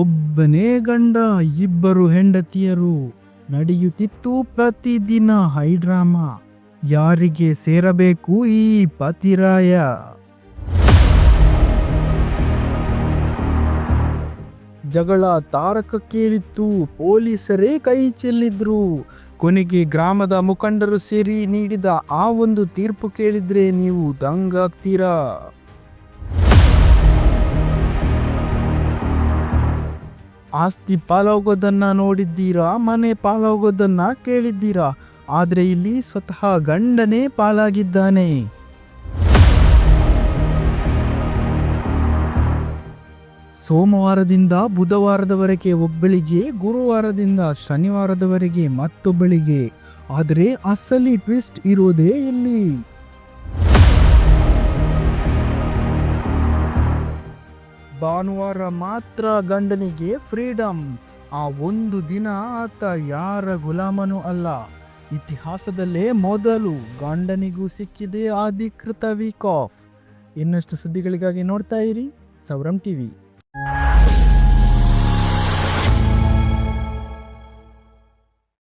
ಒಬ್ಬನೇ ಗಂಡ, ಇಬ್ಬರು ಹೆಂಡತಿಯರು ನಡೆಯುತ್ತಿತ್ತು ಪ್ರತಿದಿನ ಹೈಡ್ರಾಮಾ. ಯಾರಿಗೆ ಸೇರಬೇಕು ಈ ಪತಿರಾಯ? ಜಗಳ ತಾರಕಕ್ಕೇರಿತ್ತು, ಪೊಲೀಸರೇ ಕೈ ಚೆಲ್ಲಿದ್ರು. ಕೊನೆಗೆ ಗ್ರಾಮದ ಮುಖಂಡರು ಸೇರಿ ನೀಡಿದ ಆ ಒಂದು ತೀರ್ಪು ಕೇಳಿದ್ರೆ ನೀವು ದಂಗಾಗ್ತೀರಾ? ಆಸ್ತಿ ಪಾಲಾಗೋದನ್ನ ನೋಡಿದ್ದೀರಾ? ಮನೆ ಪಾಲಾಗೋದನ್ನ ಕೇಳಿದ್ದೀರಾ? ಆದ್ರೆ ಇಲ್ಲಿ ಸ್ವತಃ ಗಂಡನೇ ಪಾಲಾಗಿದ್ದಾನೆ. ಸೋಮವಾರದಿಂದ ಬುಧವಾರದವರೆಗೆ ಒಬ್ಬಳಿಗೆ, ಗುರುವಾರದಿಂದ ಶನಿವಾರದವರೆಗೆ ಮತ್ತೊಬ್ಬಳಿಗೆ. ಆದರೆ ಅಸಲಿ ಟ್ವಿಸ್ಟ್ ಇರೋದೇ ಇಲ್ಲಿ. ಭಾನುವಾರ ಮಾತ್ರ ಗಂಡನಿಗೆ ಫ್ರೀಡಮ್ ಆ ಒಂದು ದಿನ ಆತ ಯಾರ ಗುಲಾಮನೂ ಅಲ್ಲ. ಇತಿಹಾಸದಲ್ಲೇ ಮೊದಲು ಗಂಡನಿಗೂ ಸಿಕ್ಕಿದೆ ಅಧಿಕೃತ ವೀಕ್ ಆಫ್ ಇನ್ನಷ್ಟು ಸುದ್ದಿಗಳಿಗಾಗಿ ನೋಡ್ತಾ ಇರಿ ಸೌರಂ ಟಿವಿ.